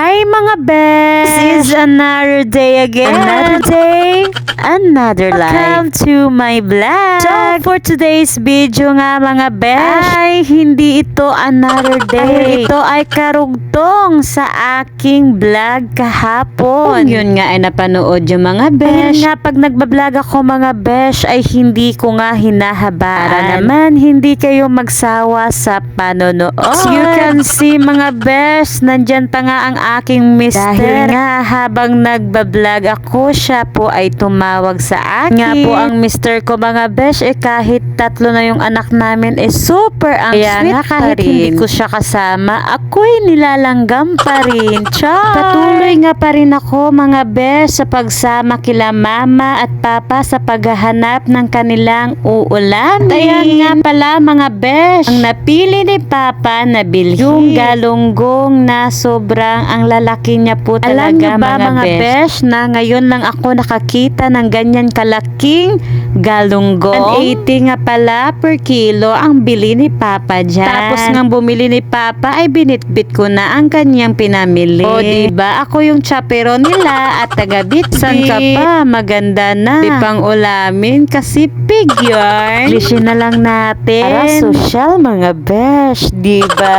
Hi mga best! This is another day again. Another day, another life. Welcome to my vlog. So, for today's video nga mga best, ay hindi ito another day. ito ay karugtong sa aking vlog kahapon. Yun nga ay napanood yung mga besh. nga pag nagbablog ako mga besh ay hindi ko nga hinahabaan. Para naman hindi kayo magsawa sa panonood. As you can see mga besh, nandyan pa nga ang aking mister. Dahil nga habang nagbablog ako, siya po ay tumawag sa akin. Nga po ang mister ko mga besh, eh kahit tatlo na yung anak namin, eh super ang Kaya sweet nga, pa kahit rin. hindi ko siya kasama, ako'y nilalanggam pa rin. Char! Patuloy nga pa rin ako mga besh sa pagsama kila mama at papa sa paghahanap ng kanilang uulamin. At ayan nga pala mga besh, ang napili ni papa na bilhin yung galunggong na sobrang ang lalaki niya po talaga Alam niyo ba, mga, mga besh na ngayon lang ako nakakita ng ganyan kalaking galunggong. 180 nga pala per kilo ang bili ni Papa dyan. Tapos nga bumili ni Papa ay binitbit ko na ang kanyang pinamili. O diba ako yung chapero nila at taga-bitbit. San ka pa? Maganda na. Di pang ulamin kasi pig yarn. Lishin na lang natin. Para social mga besh, diba?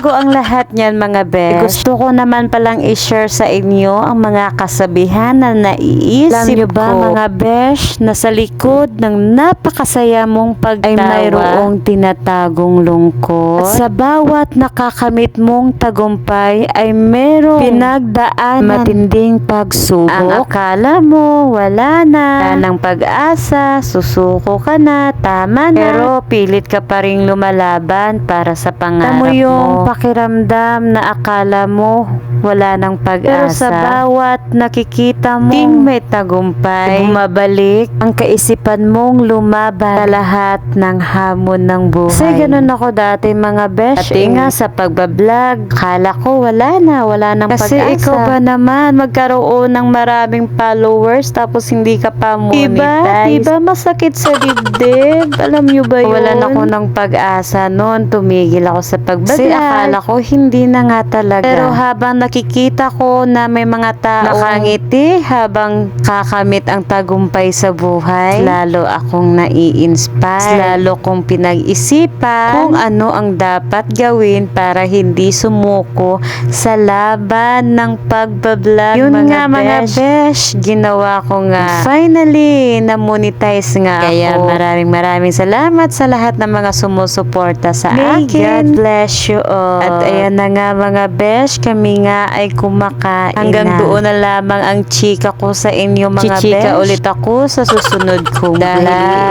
bago ang lahat niyan mga besh. Gusto ko naman palang i-share sa inyo ang mga kasabihan na naiisip Alam niyo ba, ko. mga besh, na sa likod ng napakasaya mong pagtawa ay mayroong tinatagong lungkot. At sa bawat nakakamit mong tagumpay ay merong pinagdaan matinding pagsubok. Ang akala mo wala na, wala ng pag-asa, susuko ka na, tama na. Pero pilit ka pa rin lumalaban para sa pangarap mo. yung pakiramdam na akala mo wala ng pag-asa. Pero sa bawat nakikita mo king may tagumpay, bumabalik ang kaisipan mong lumaban sa lahat ng hamon ng buhay. Kasi ganun ako dati mga besh. Dati nga sa pagbablog, kala ko wala na, wala ng Kasi pag-asa. ikaw ba naman magkaroon ng maraming followers tapos hindi ka pa monetize? Diba? Diba masakit sa dibdib? Alam nyo ba yun? Wala na ako ng pag-asa noon. Tumigil ako sa pagbablog. Kasi akala ko hindi na nga talaga. Pero habang nakikita ko na may mga tao nakangiti habang kakamit ang tagumpay sa buhay, lalo akong nai-inspire. Lalo kong pinag-isipan kung ano ang dapat gawin para hindi sumuko sa laban ng pagbablog. Yun mga nga mga besh. besh, ginawa ko nga. Finally, na-monetize nga Kaya ako. maraming maraming salamat sa lahat ng mga sumusuporta sa May akin. God bless you all. At ayan na nga mga besh, kami nga ay kumakain Hanggang na. doon na lamang ang chika ko sa inyo mga Chichika besh. ulit ako sa susunod kong Dahil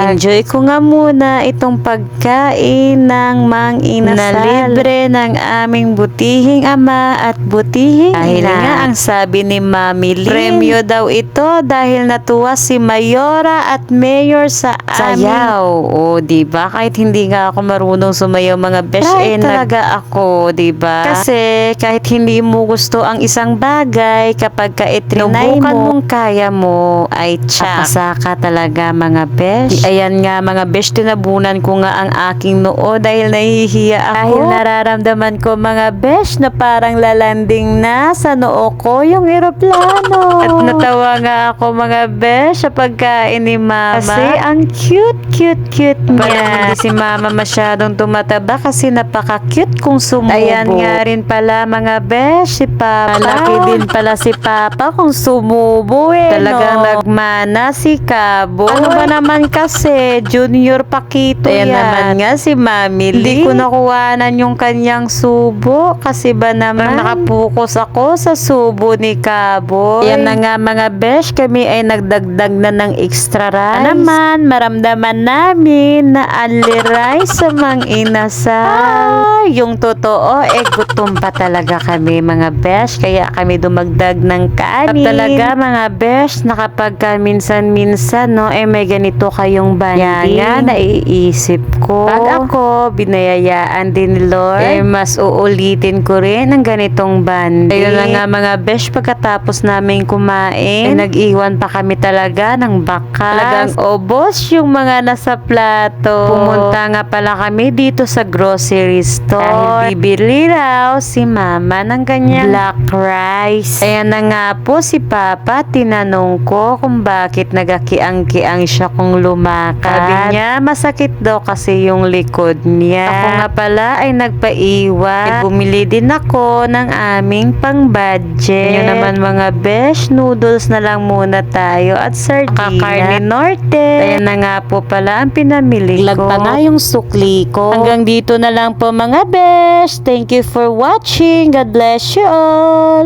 enjoy ko nga muna itong pagkain ng mang inasal na libre ng aming butihing ama at butihing dahil ina. nga ang sabi ni Mami Lynn, premyo daw ito dahil natuwa si Mayora at Mayor sa Sayaw. O, di ba? Kahit hindi nga ako marunong sumayaw mga besh, eh, talaga ako, di ba? Kasi kahit hindi mo gusto ang isang bagay, kapag ka itrinay mo, mong kaya mo, ay tsak. ka talaga mga besh. Ayan nga mga besh, tinabunan ko nga ang aking noo dahil nahihiya ako. Dahil nararamdaman ko mga besh na parang lalanding na sa noo ko yung eroplano. At natawa nga ako mga besh sa pagkain ni mama. Kasi ang cute, cute, cute niya. Parang hindi si mama masyadong tumataba kasi napaka-cute kung sumubo. Ayan nga rin pala mga besh, si Papa. Malaki din pala si Papa kung sumubo eh. Talagang no? nagmana si Cabo. Ano ba naman kasi, Junior Pakito Ayan yan. naman nga si Mami Hindi ko nakuhanan yung kanyang subo kasi ba naman nakapokus ako sa subo ni Cabo. Yan na nga mga besh, kami ay nagdagdag na ng extra rice. naman, maramdaman namin na ali rice sa mang inasal. yung totoo, eh gutom pa talaga kami mga besh, kaya kami dumagdag ng kanin. At talaga mga besh, na kapag ka minsan-minsan, no, eh may ganito kayong banding. Kaya nga, naiisip ko. Pag ako, binayayaan din ni Lord, eh mas uulitin ko rin ang ganitong banding. Ayun na nga mga besh, pagkatapos namin kumain, eh, nag-iwan pa kami talaga ng bakas. Talagang obos yung mga nasa plato. Pumunta nga pala kami dito sa grocery store. Dahil bibili raw si mama ng kanyang black rice. Ayan na nga po si Papa, tinanong ko kung bakit nagakiang-kiang siya kung lumakad. Sabi niya, masakit daw kasi yung likod niya. Ako nga pala ay nagpaiwan. Bumili din ako ng aming pang-budget. Yun naman mga besh, noodles na lang muna tayo at sardina. Kakarne norte. Ayan na nga po pala ang pinamili ko. pa nga yung sukli ko. Hanggang dito na lang po mga besh. Thank you for watching. God bless you all.